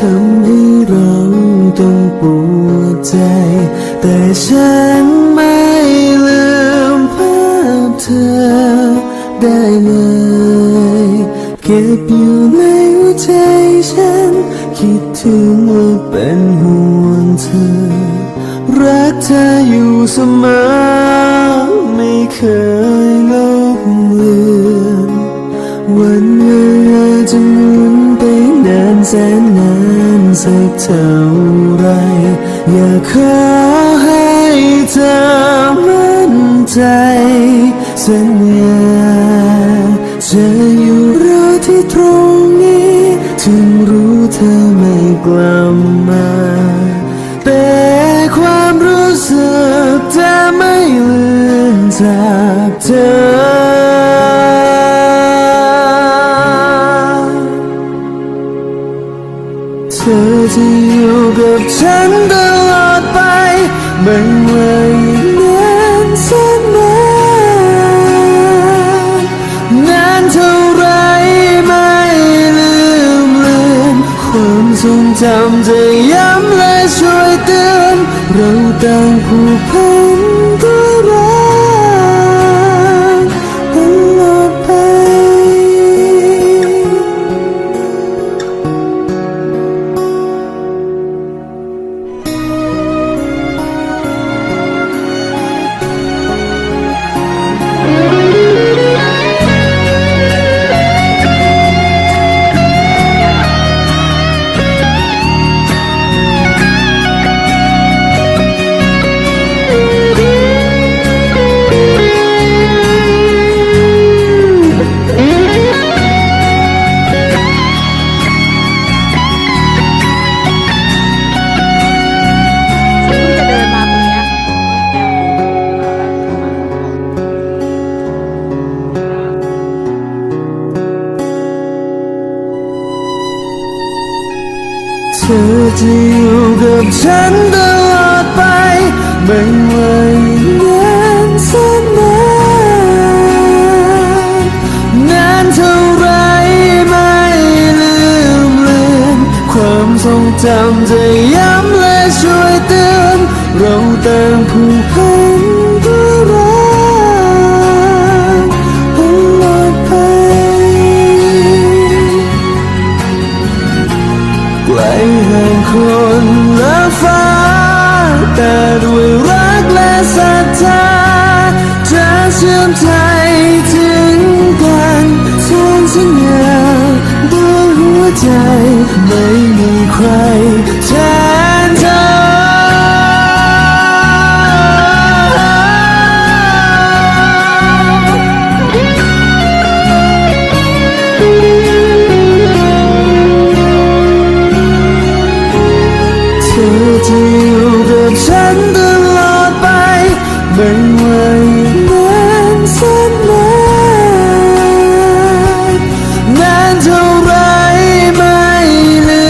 ทำให้เราต้องปวดใจ แต่ฉันไม่ลืมภาพเธอได้เลยเก็บอยู่ในหัวใจฉัน คิดถึงว่าเป็นห่วงเธอ รักเธออยู่เสมอ ไม่เคยลบเลือนวันเวลาจะหมุนไปนานแสนนาน สักเท่าไรอยากขอให้เธอมั่นใจสัญญาจะอยู่รอที่ตรงนี้ ถึงรู้เธอไม่กลับมา แต่ความรู้สึกจะไม่เลือนจากเธอ อจะอยู่กับฉันตลอดไป ไม่ว่าอีกนานแสนนานนานเท่าไรไม่ลืมเลือนความทรงจำจะยัง อจะอยู่กับฉันตลอดไป ไม่ว่าอีกนานแสนนานนานเท่าไรไม่ลืมเลือนความทรงจำจะย้ำและช่วยเตือนเราต่างผูกพัน ไกลห่งคนและฟ้า แต่ด้วยรักและศรัทธาจะเชื่อมใจถึงกันทวนสัญญาด้วยหัวใจไม่มีใครานเท่าไรไม่ลื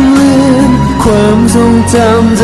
มเลือนความทรงจำ